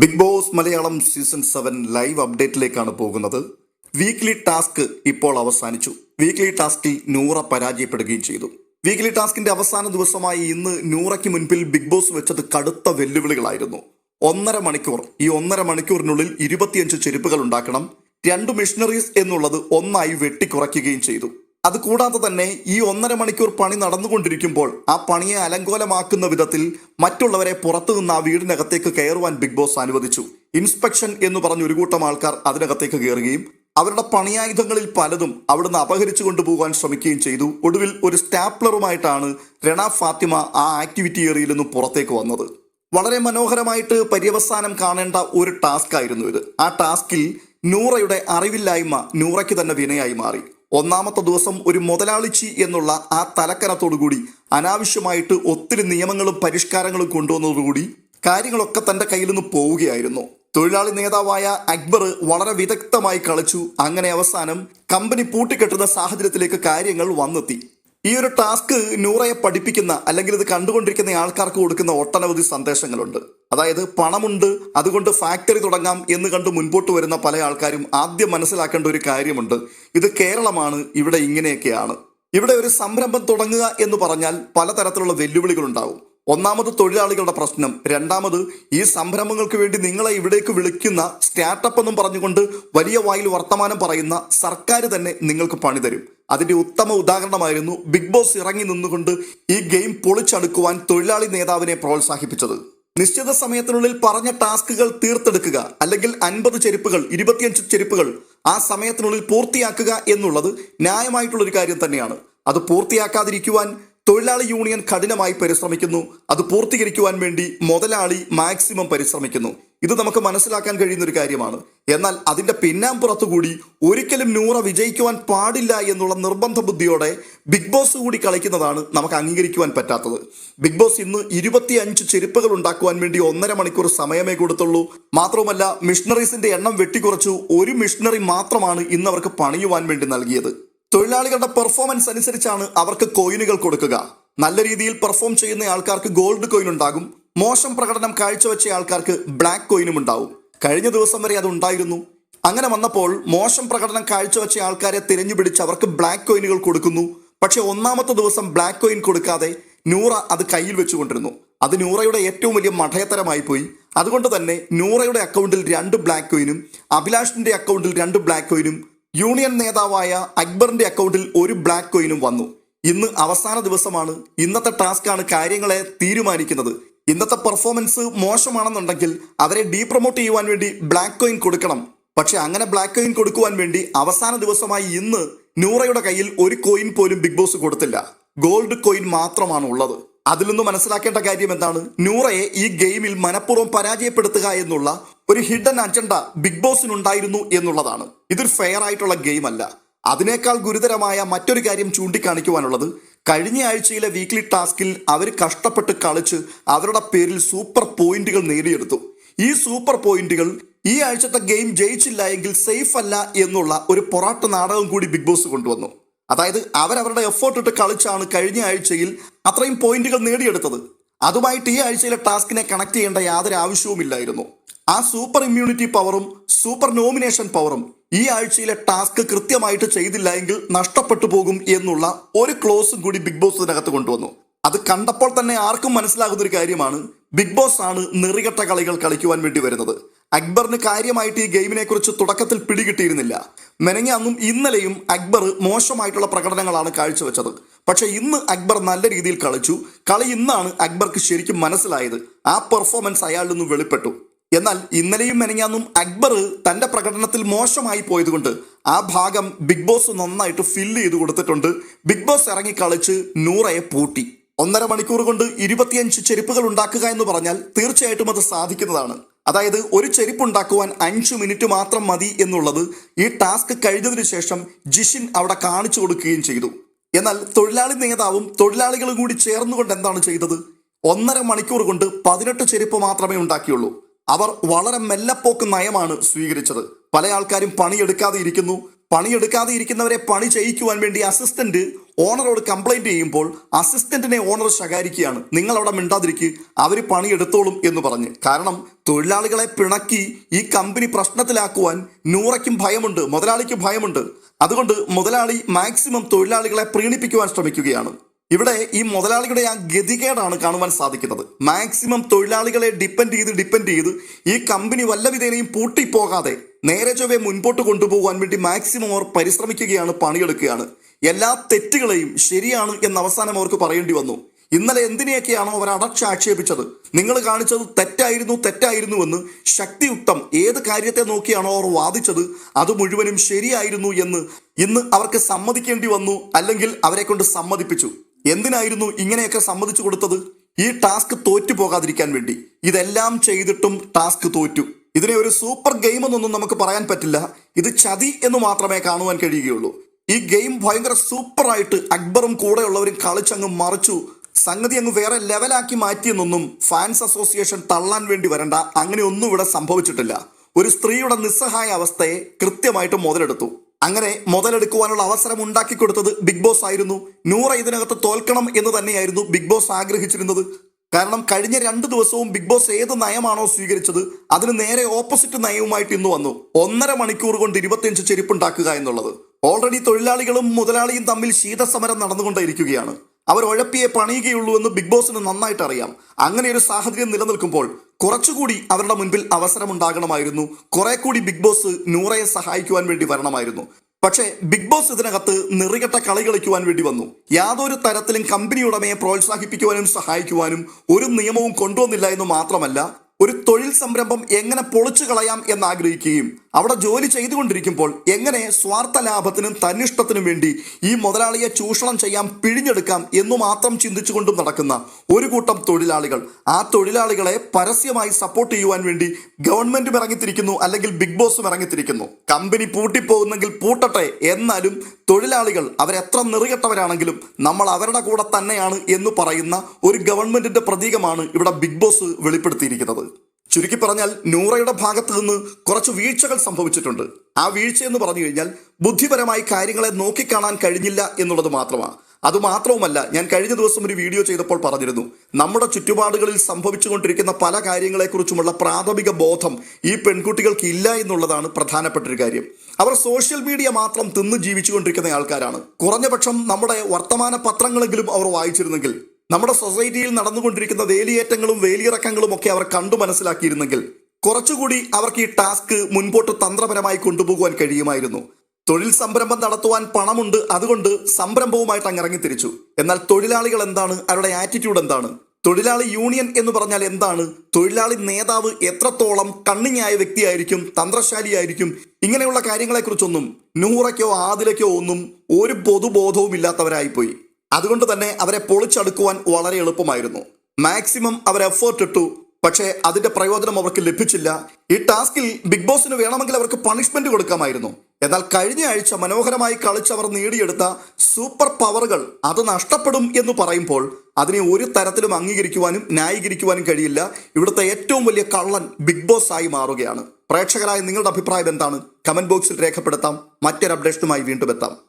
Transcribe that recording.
Big boss Malayalam season seven live അപ്ഡേറ്റിലേക്കാണ് പോകുന്നത്. Weekly task ഇപ്പോൾ അവസാനിച്ചു. വീക്ക്ലി ടാസ്കിൽ നൂറ പരാജയപ്പെടുകയും ചെയ്തു. വീക്ക്ലി ടാസ്കിന്റെ അവസാന ദിവസമായി ഇന്ന് നൂറയ്ക്ക് മുൻപിൽ ബിഗ് ബോസ് വെച്ചത് കടുത്ത വെല്ലുവിളികളായിരുന്നു. ഒന്നര മണിക്കൂർ ഈ ഒന്നര മണിക്കൂറിനുള്ളിൽ ഇരുപത്തിയഞ്ച് ചെരുപ്പുകൾ ഉണ്ടാക്കണം. രണ്ട് മിഷണറീസ് എന്നുള്ളത് ഒന്നായി വെട്ടിക്കുറയ്ക്കുകയും ചെയ്തു. അതുകൂടാതെ തന്നെ ഈ ഒന്നര മണിക്കൂർ പണി നടന്നുകൊണ്ടിരിക്കുമ്പോൾ ആ പണിയെ അലങ്കോലമാക്കുന്ന വിധത്തിൽ മറ്റുള്ളവരെ പുറത്തു നിന്ന് ആ വീടിനകത്തേക്ക് കയറുവാൻ ബിഗ് ബോസ് അനുവദിച്ചു. ഇൻസ്പെക്ഷൻ എന്ന് പറഞ്ഞ ഒരു കൂട്ടം ആൾക്കാർ അതിനകത്തേക്ക് കയറുകയും അവരുടെ പണിയായുധങ്ങളിൽ പലതും അവിടുന്ന് അപഹരിച്ചു കൊണ്ടുപോകാൻ ശ്രമിക്കുകയും ചെയ്തു. ഒടുവിൽ ഒരു സ്റ്റാപ്ലറുമായിട്ടാണ് രണ ഫാത്തിമ ആ ആക്ടിവിറ്റി ഏറിയയിൽ നിന്നും പുറത്തേക്ക് വന്നത്. വളരെ മനോഹരമായിട്ട് പര്യവസാനം കാണേണ്ട ഒരു ടാസ്ക് ആയിരുന്നു ഇത്. ആ ടാസ്കിൽ നൂറയുടെ അറിവില്ലായ്മ നൂറയ്ക്ക് തന്നെ വിനയായി മാറി. ഒന്നാമത്തെ ദിവസം ഒരു മുതലാളിച്ചി എന്നുള്ള ആ തലക്കനത്തോടുകൂടി അനാവശ്യമായിട്ട് ഒത്തിരി നിയമങ്ങളും പരിഷ്കാരങ്ങളും കൊണ്ടുവന്നതോടുകൂടി കാര്യങ്ങളൊക്കെ തന്റെ കയ്യിൽ നിന്ന് പോവുകയായിരുന്നു. തൊഴിലാളി നേതാവായ അക്ബർ വളരെ വിദഗ്ധമായി കളിച്ചു. അങ്ങനെ അവസാനം കമ്പനി പൂട്ടിക്കെട്ടുന്ന സാഹചര്യത്തിലേക്ക് കാര്യങ്ങൾ വന്നെത്തി. ഈ ഒരു ടാസ്ക് നൂറയെ പഠിപ്പിക്കുന്ന അല്ലെങ്കിൽ ഇത് കണ്ടുകൊണ്ടിരിക്കുന്ന ആൾക്കാർക്ക് കൊടുക്കുന്ന ഒട്ടനവധി സന്ദേശങ്ങളുണ്ട്. അതായത് പണമുണ്ട് അതുകൊണ്ട് ഫാക്ടറി തുടങ്ങാം എന്ന് കണ്ട് മുൻപോട്ട് വരുന്ന പല ആൾക്കാരും ആദ്യം മനസ്സിലാക്കേണ്ട ഒരു കാര്യമുണ്ട്. ഇത് കേരളമാണ് ഇവിടെ ഇങ്ങനെയൊക്കെയാണ്. ഇവിടെ ഒരു സംരംഭം തുടങ്ങുക എന്ന് പറഞ്ഞാൽ പലതരത്തിലുള്ള വെല്ലുവിളികൾ ഉണ്ടാവും ഒന്നാമത് തൊഴിലാളികളുടെ പ്രശ്നം. രണ്ടാമത് ഈ സംരംഭങ്ങൾക്ക് വേണ്ടി നിങ്ങളെ ഇവിടേക്ക് വിളിക്കുന്ന സ്റ്റാർട്ടപ്പ് എന്നും പറഞ്ഞുകൊണ്ട് വലിയ വായിൽ വർത്തമാനം പറയുന്ന സർക്കാർ തന്നെ നിങ്ങൾക്ക് പണി തരും. അതിന്റെ ഉത്തമ ഉദാഹരണമായിരുന്നു ബിഗ് ബോസ് ഇറങ്ങി നിന്നുകൊണ്ട് ഈ ഗെയിം പൊളിച്ചടുക്കുവാൻ തൊഴിലാളി നേതാവിനെ പ്രോത്സാഹിപ്പിച്ചത്. നിശ്ചിത സമയത്തിനുള്ളിൽ പറഞ്ഞ ടാസ്കുകൾ തീർത്തെടുക്കുക അല്ലെങ്കിൽ അൻപത് ചെരുപ്പുകൾ ഇരുപത്തിയഞ്ച് ചെരുപ്പുകൾ ആ സമയത്തിനുള്ളിൽ പൂർത്തിയാക്കുക എന്നുള്ളത് ന്യായമായിട്ടുള്ള ഒരു കാര്യം തന്നെയാണ്. അത് പൂർത്തിയാക്കാതിരിക്കുവാൻ തൊഴിലാളി യൂണിയൻ കഠിനമായി പരിശ്രമിക്കുന്നു. അത് പൂർത്തീകരിക്കുവാൻ വേണ്ടി മുതലാളി മാക്സിമം പരിശ്രമിക്കുന്നു. ഇത് നമുക്ക് മനസ്സിലാക്കാൻ കഴിയുന്ന ഒരു കാര്യമാണ്. എന്നാൽ അതിന്റെ പിന്നാമ്പുറത്തുകൂടി ഒരിക്കലും നൂറ വിജയിക്കുവാൻ പാടില്ല എന്നുള്ള നിർബന്ധ ബുദ്ധിയോടെ ബിഗ് ബോസ് കൂടി കളിക്കുന്നതാണ് നമുക്ക് അംഗീകരിക്കുവാൻ പറ്റാത്തത്. ബിഗ് ബോസ് ഇന്ന് ഇരുപത്തിയഞ്ച് ചെരുപ്പുകൾ ഉണ്ടാക്കുവാൻ വേണ്ടി ഒന്നര മണിക്കൂർ സമയമേ കൊടുത്തുള്ളൂ. മാത്രവുമല്ല മിഷണറീസിന്റെ എണ്ണം വെട്ടിക്കുറച്ചു. ഒരു മിഷണറി മാത്രമാണ് ഇന്ന് അവർക്ക് പണിയുവാൻ വേണ്ടി നൽകിയത്. തൊഴിലാളികളുടെ പെർഫോമൻസ് അനുസരിച്ചാണ് അവർക്ക് കോയിനുകൾ കൊടുക്കുക. നല്ല രീതിയിൽ പെർഫോം ചെയ്യുന്ന ആൾക്കാർക്ക് ഗോൾഡ് കോയിൻ ഉണ്ടാകും. മോശം പ്രകടനം കാഴ്ചവെച്ച ആൾക്കാർക്ക് ബ്ലാക്ക് കോയിനും ഉണ്ടാവും. കഴിഞ്ഞ ദിവസം വരെ അത് ഉണ്ടായിരുന്നു. അങ്ങനെ വന്നപ്പോൾ മോശം പ്രകടനം കാഴ്ചവെച്ച ആൾക്കാരെ തിരഞ്ഞുപിടിച്ച് അവർക്ക് ബ്ലാക്ക് കോയിനുകൾ കൊടുക്കുന്നു. പക്ഷേ ഒന്നാമത്തെ ദിവസം ബ്ലാക്ക് കോയിൻ കൊടുക്കാതെ നൂറ അത് കയ്യിൽ വെച്ചുകൊണ്ടിരുന്നു. അത് നൂറയുടെ ഏറ്റവും വലിയ മഠയത്തരമായി പോയി. അതുകൊണ്ട് തന്നെ നൂറയുടെ അക്കൗണ്ടിൽ രണ്ട് ബ്ലാക്ക് കോയിനും അഭിലാഷിന്റെ അക്കൗണ്ടിൽ രണ്ട് ബ്ലാക്ക് കോയിനും യൂണിയൻ നേതാവായ അക്ബറിന്റെ അക്കൗണ്ടിൽ ഒരു ബ്ലാക്ക് കോയിനും വന്നു. ഇന്ന് അവസാന ദിവസമാണ് ഇന്നത്തെ ടാസ്ക് ആണ് കാര്യങ്ങളെ തീരുമാനിക്കുന്നത്. ഇന്നത്തെ പെർഫോമൻസ് മോശമാണെന്നുണ്ടെങ്കിൽ അവരെ ഡീപ്രൊമോട്ട് ചെയ്യുവാൻ വേണ്ടി ബ്ലാക്ക് കോയിൻ കൊടുക്കണം. പക്ഷെ അങ്ങനെ ബ്ലാക്ക് കോയിൻ കൊടുക്കുവാൻ വേണ്ടി അവസാന ദിവസമായി ഇന്ന് നൂറയുടെ കയ്യിൽ ഒരു കോയിൻ പോലും ബിഗ് ബോസ് കൊടുത്തില്ല. ഗോൾഡ് കോയിൻ മാത്രമാണ് ഉള്ളത് അതിൽ നിന്ന് മനസ്സിലാക്കേണ്ട കാര്യം എന്താണ്? നൂറയെ ഈ ഗെയിമിൽ മനഃപൂർവം പരാജയപ്പെടുത്തുക എന്നുള്ള ഒരു ഹിഡൻ അജണ്ട ബിഗ് ബോസിനുണ്ടായിരുന്നു എന്നുള്ളതാണ്. ഇതൊരു ഫെയർ ആയിട്ടുള്ള ഗെയിം അല്ല. അതിനേക്കാൾ ഗുരുതരമായ മറ്റൊരു കാര്യം ചൂണ്ടിക്കാണിക്കുവാനുള്ളത് കഴിഞ്ഞ ആഴ്ചയിലെ വീക്ക്ലി ടാസ്കിൽ അവർ കഷ്ടപ്പെട്ട് കളിച്ച് അവരുടെ പേരിൽ സൂപ്പർ പോയിന്റുകൾ നേടിയെടുത്തു. ഈ സൂപ്പർ പോയിന്റുകൾ ഈ ആഴ്ചത്തെ ഗെയിം ജയിച്ചില്ല എങ്കിൽ സേഫ് അല്ല എന്നുള്ള ഒരു പൊറാട്ട് നാടകം കൂടി ബിഗ് ബോസ് കൊണ്ടുവന്നു. അതായത് അവരവരുടെ എഫേർട്ട് ഇട്ട് കളിച്ചാണ് കഴിഞ്ഞ ആഴ്ചയിൽ അത്രയും പോയിന്റുകൾ നേടിയെടുത്തത്. അതുമായിട്ട് ഈ ആഴ്ചയിലെ ടാസ്കിനെ കണക്ട് ചെയ്യേണ്ട യാതൊരു ആവശ്യവുമില്ലായിരുന്നു. ആ സൂപ്പർ ഇമ്മ്യൂണിറ്റി പവറും സൂപ്പർ നോമിനേഷൻ പവറും ഈ ആഴ്ചയിലെ ടാസ്ക് കൃത്യമായിട്ട് ചെയ്തില്ല എങ്കിൽ നഷ്ടപ്പെട്ടു പോകും എന്നുള്ള ഒരു ക്ലോസും കൂടി ബിഗ് ബോസ് ഇതിനകത്ത് കൊണ്ടുവന്നു. അത് കണ്ടപ്പോൾ തന്നെ ആർക്കും മനസ്സിലാകുന്ന ഒരു കാര്യമാണ്. ബിഗ് ബോസ് ആണ് നെറികെട്ട കളികൾ കളിക്കുവാൻ വേണ്ടി വരുന്നത്. അക്ബറിന് കാര്യമായിട്ട് ഈ ഗെയിമിനെ കുറിച്ച് തുടക്കത്തിൽ പിടികിട്ടിയിരുന്നില്ല. മെനങ്ങാന്നും ഇന്നലെയും അക്ബർ മോശമായിട്ടുള്ള പ്രകടനങ്ങളാണ് കാഴ്ചവെച്ചത്. പക്ഷേ ഇന്ന് അക്ബർ നല്ല രീതിയിൽ കളിച്ചു. കളി ഇന്നാണ് അക്ബർക്ക് ശരിക്കും മനസ്സിലായത്. ആ പെർഫോമൻസ് അയാളിൽ നിന്ന് വെളിപ്പെട്ടു. എന്നാൽ ഇന്നലെയും മെനങ്ങാന്നും അക്ബർ തന്റെ പ്രകടനത്തിൽ മോശമായി പോയതുകൊണ്ട് ആ ഭാഗം ബിഗ് ബോസ് നന്നായിട്ട് ഫില്ല് ചെയ്ത് കൊടുത്തിട്ടുണ്ട്. ബിഗ് ബോസ് ഇറങ്ങി കളിച്ച് നൂറയെ പൂട്ടി. ഒന്നര മണിക്കൂർ കൊണ്ട് ഇരുപത്തിയഞ്ച് ചെരുപ്പുകൾ ഉണ്ടാക്കുക എന്ന് പറഞ്ഞാൽ തീർച്ചയായിട്ടും അത് സാധിക്കുന്നതാണ്. അതായത് ഒരു ചെരുപ്പ് ഉണ്ടാക്കുവാൻ അഞ്ചു മിനിറ്റ് മാത്രം മതി എന്നുള്ളത് ഈ ടാസ്ക് കഴിഞ്ഞതിന് ശേഷം ജിഷിൻ അവിടെ കാണിച്ചു കൊടുക്കുകയും ചെയ്തു. എന്നാൽ തൊഴിലാളി നേതാവും തൊഴിലാളികളും കൂടി ചേർന്നുകൊണ്ട് എന്താണ് ചെയ്തത്? ഒന്നര മണിക്കൂർ കൊണ്ട് പതിനെട്ട് ചെരുപ്പ് മാത്രമേ ഉണ്ടാക്കിയുള്ളൂ. അവർ വളരെ മെല്ലപ്പോക്ക് നയമാണ് സ്വീകരിച്ചത്. പല ആൾക്കാരും പണിയെടുക്കാതെ ഇരിക്കുന്നു. പണിയെടുക്കാതെ ഇരിക്കുന്നവരെ പണി ചെയ്യിക്കുവാൻ വേണ്ടി അസിസ്റ്റന്റ് ഓണറോട് കംപ്ലൈന്റ് ചെയ്യുമ്പോൾ അസിസ്റ്റന്റിനെ ഓണർ ശകാരിക്കുകയാണ്. നിങ്ങൾ അവിടെ മിണ്ടാതിരിക്കുക അവർ പണിയെടുത്തോളും എന്ന് പറഞ്ഞ്. കാരണം തൊഴിലാളികളെ പിണക്കി ഈ കമ്പനി പ്രശ്നത്തിലാക്കുവാൻ നൂറയ്ക്കും ഭയമുണ്ട് മുതലാളിക്ക് ഭയമുണ്ട്. അതുകൊണ്ട് മുതലാളി മാക്സിമം തൊഴിലാളികളെ പ്രീണിപ്പിക്കുവാൻ ശ്രമിക്കുകയാണ്. ഇവിടെ ഈ മുതലാളികളുടെ ആ ഗതികേടാണ് കാണുവാൻ സാധിക്കുന്നത്. മാക്സിമം തൊഴിലാളികളെ ഡിപ്പെൻഡ് ചെയ്ത് ഡിപ്പെൻഡ് ചെയ്ത് ഈ കമ്പനി വല്ല വിധേനയും പൂട്ടിപ്പോകാതെ നേരെ ചൊവ്വെ മുൻപോട്ട് കൊണ്ടുപോകാൻ വേണ്ടി മാക്സിമം അവർ പരിശ്രമിക്കുകയാണ് പണിയെടുക്കുകയാണ്. എല്ലാ തെറ്റുകളെയും ശരിയാണ് എന്ന് അവസാനം അവർക്ക് പറയേണ്ടി വന്നു. ഇന്നലെ എന്തിനെയൊക്കെയാണോ അവർ അടച്ചാക്ഷേപിച്ചത് നിങ്ങൾ കാണിച്ചത് തെറ്റായിരുന്നു തെറ്റായിരുന്നുവെന്ന് ശക്തിയുക്തം ഏത് കാര്യത്തെ നോക്കിയാണോ അവർ വാദിച്ചത് അത് മുഴുവനും ശരിയായിരുന്നു എന്ന് ഇന്ന് അവർക്ക് സമ്മതിക്കേണ്ടി വന്നു അല്ലെങ്കിൽ അവരെ കൊണ്ട് സമ്മതിപ്പിച്ചു. എന്തിനായിരുന്നു ഇങ്ങനെയൊക്കെ സമ്മതിച്ചു കൊടുത്തത്? ഈ ടാസ്ക് തോറ്റു പോകാതിരിക്കാൻ വേണ്ടി. ഇതെല്ലാം ചെയ്തിട്ടും ടാസ്ക് തോറ്റു. ഇതിനെ ഒരു സൂപ്പർ ഗെയിം എന്നൊന്നും നമുക്ക് പറയാൻ പറ്റില്ല. ഇത് ചതി എന്ന് മാത്രമേ കാണുവാൻ കഴിയുകയുള്ളൂ. ഈ ഗെയിം ഭയങ്കര സൂപ്പറായിട്ട് അക്ബറും കൂടെയുള്ളവരും കളിച്ചങ്ങ് മറിച്ചു. സംഗതി അങ്ങ് വേറെ ലെവലാക്കി മാറ്റിയെന്നൊന്നും ഫാൻസ് അസോസിയേഷൻ തള്ളാൻ വേണ്ടി വരണ്ട. അങ്ങനെ ഒന്നും ഇവിടെ സംഭവിച്ചിട്ടില്ല. ഒരു സ്ത്രീയുടെ നിസ്സഹായ അവസ്ഥയെ കൃത്യമായിട്ട് മുതലെടുത്തു. അങ്ങനെ മുതലെടുക്കുവാനുള്ള അവസരം ഉണ്ടാക്കി കൊടുത്തത് ബിഗ് ബോസ് ആയിരുന്നു. നൂറ ഇതിനകത്ത് തോൽക്കണം എന്ന് തന്നെയായിരുന്നു ബിഗ് ബോസ് ആഗ്രഹിച്ചിരുന്നത്. കാരണം കഴിഞ്ഞ രണ്ട് ദിവസവും ബിഗ് ബോസ് ഏത് നയമാണോ സ്വീകരിച്ചത് അതിന് നേരെ ഓപ്പോസിറ്റ് നയവുമായിട്ട് ഇന്ന് വന്നു. ഒന്നര മണിക്കൂർ കൊണ്ട് ഇരുപത്തിയഞ്ച് ചെരുപ്പുണ്ടാക്കുക എന്നുള്ളത്. ഓൾറെഡി തൊഴിലാളികളും മുതലാളിയും തമ്മിൽ ശീതസമരം നടന്നുകൊണ്ടേയിരിക്കുകയാണ്. അവർ ഉഴപ്പിയെ പണിയുകയുള്ളൂ എന്ന് ബിഗ് ബോസിന് നന്നായിട്ട് അറിയാം അങ്ങനെ ഒരു സാഹചര്യം നിലനിൽക്കുമ്പോൾ കുറച്ചുകൂടി അവരുടെ മുൻപിൽ അവസരമുണ്ടാകണമായിരുന്നു. കുറെ കൂടി ബിഗ് ബോസ് നൂറയെ സഹായിക്കുവാൻ വേണ്ടി വരണമായിരുന്നു. പക്ഷേ ബിഗ് ബോസ് ഇതിനകത്ത് നിറികെട്ട കളി കളിക്കുവാൻ വേണ്ടി വന്നു. യാതൊരു തരത്തിലും കമ്പനി ഉടമയെ പ്രോത്സാഹിപ്പിക്കുവാനും സഹായിക്കുവാനും ഒരു നിയമവും കൊണ്ടുവന്നില്ല എന്ന് മാത്രമല്ല ഒരു തൊഴിൽ സംരംഭം എങ്ങനെ പൊളിച്ചു കളയാം എന്ന് ആഗ്രഹിക്കുകയും അവിടെ ജോലി ചെയ്തുകൊണ്ടിരിക്കുമ്പോൾ എങ്ങനെ സ്വാർത്ഥ ലാഭത്തിനും തന്നിഷ്ടത്തിനും വേണ്ടി ഈ മുതലാളിയെ ചൂഷണം ചെയ്യാൻ പിഴിഞ്ഞെടുക്കാം എന്നു മാത്രം ചിന്തിച്ചുകൊണ്ടും നടക്കുന്ന ഒരു കൂട്ടം തൊഴിലാളികൾ. ആ തൊഴിലാളികളെ പരസ്യമായി സപ്പോർട്ട് ചെയ്യുവാൻ വേണ്ടി ഗവൺമെന്റും ഇറങ്ങിത്തിരിക്കുന്നു അല്ലെങ്കിൽ ബിഗ് ബോസും ഇറങ്ങിത്തിരിക്കുന്നു. കമ്പനി പൂട്ടിപ്പോകുന്നെങ്കിൽ പൂട്ടട്ടെ എന്നാലും തൊഴിലാളികൾ അവരെത്ര നിറുകെട്ടവരാണെങ്കിലും നമ്മൾ അവരുടെ കൂടെ തന്നെയാണ് എന്ന് പറയുന്ന ഒരു ഗവൺമെന്റിന്റെ പ്രതീകമാണ് ഇവിടെ ബിഗ് ബോസ് വെളിപ്പെടുത്തിയിരിക്കുന്നത്. ചുരുക്കി പറഞ്ഞാൽ നൂറയുടെ ഭാഗത്ത് നിന്ന് കുറച്ച് വീഴ്ചകൾ സംഭവിച്ചിട്ടുണ്ട്. ആ വീഴ്ച എന്ന് പറഞ്ഞു കഴിഞ്ഞാൽ ബുദ്ധിപരമായി കാര്യങ്ങളെ നോക്കിക്കാണാൻ കഴിഞ്ഞില്ല എന്നുള്ളത് മാത്രമാണ്. അത് അതുമാത്രവുമല്ല ഞാൻ കഴിഞ്ഞ ദിവസം ഒരു വീഡിയോ ചെയ്തപ്പോൾ പറഞ്ഞിരുന്നു. നമ്മുടെ ചുറ്റുപാടുകളിൽ സംഭവിച്ചുകൊണ്ടിരിക്കുന്ന പല കാര്യങ്ങളെക്കുറിച്ചുമുള്ള പ്രാഥമിക ബോധം ഈ പെൺകുട്ടികൾക്ക് ഇല്ല എന്നുള്ളതാണ് പ്രധാനപ്പെട്ട ഒരു കാര്യം. അവർ സോഷ്യൽ മീഡിയ മാത്രം തിന്ന് ജീവിച്ചുകൊണ്ടിരിക്കുന്ന ആൾക്കാരാണ്. കുറഞ്ഞപക്ഷം നമ്മുടെ വർത്തമാന പത്രങ്ങളെങ്കിലും അവർ വായിച്ചിരുന്നെങ്കിൽ നമ്മുടെ സൊസൈറ്റിയിൽ നടന്നുകൊണ്ടിരിക്കുന്ന വേലിയേറ്റങ്ങളും വേലിയിറക്കങ്ങളും ഒക്കെ അവർ കണ്ടു മനസ്സിലാക്കിയിരുന്നെങ്കിൽ കുറച്ചുകൂടി അവർക്ക് ഈ ടാസ്ക് മുൻപോട്ട് തന്ത്രപരമായി കൊണ്ടുപോകുവാൻ കഴിയുമായിരുന്നു. തൊഴിൽ സംരംഭം നടത്തുവാൻ പണമുണ്ട് അതുകൊണ്ട് സംരംഭവുമായിട്ട് അങ്ങ് ഇറങ്ങിത്തിരിച്ചു. എന്നാൽ തൊഴിലാളികൾ എന്താണ്? അവരുടെ ആറ്റിറ്റ്യൂഡ് എന്താണ്? തൊഴിലാളി യൂണിയൻ എന്ന് പറഞ്ഞാൽ എന്താണ്? തൊഴിലാളി നേതാവ് എത്രത്തോളം കണ്ണിങ്ങായ വ്യക്തിയായിരിക്കും തന്ത്രശാലിയായിരിക്കും ഇങ്ങനെയുള്ള കാര്യങ്ങളെക്കുറിച്ചൊന്നും നൂറയ്ക്കോ ആദിലയ്ക്കോ ഒന്നും ഒരു പൊതുബോധവും ഇല്ലാത്തവരായിപ്പോയി അതുകൊണ്ട് തന്നെ അവരെ പൊളിച്ചടുക്കുവാൻ വളരെ എളുപ്പമായിരുന്നു. മാക്സിമം അവർ എഫേർട്ട് ഇട്ടു. പക്ഷേ അതിന്റെ പ്രയോജനം അവർക്ക് ലഭിച്ചില്ല. ഈ ടാസ്കിൽ ബിഗ് ബോസിന് വേണമെങ്കിൽ അവർക്ക് പണിഷ്മെന്റ് കൊടുക്കാമായിരുന്നു. എന്നാൽ കഴിഞ്ഞ ആഴ്ച മനോഹരമായി കളിച്ചവർ നേടിയെടുത്ത സൂപ്പർ പവറുകൾ അത് നഷ്ടപ്പെടും എന്ന് പറയുമ്പോൾ അതിനെ ഒരു തരത്തിലും അംഗീകരിക്കുവാനും ന്യായീകരിക്കുവാനും കഴിയില്ല. ഇവിടുത്തെ ഏറ്റവും വലിയ കള്ളൻ ബിഗ് ബോസ് ആയി മാറുകയാണ്. പ്രേക്ഷകരായ നിങ്ങളുടെ അഭിപ്രായം എന്താണ്? കമന്റ് ബോക്സിൽ രേഖപ്പെടുത്താം. മറ്റൊരു അപ്ഡേഷനുമായി വീണ്ടും എത്താം.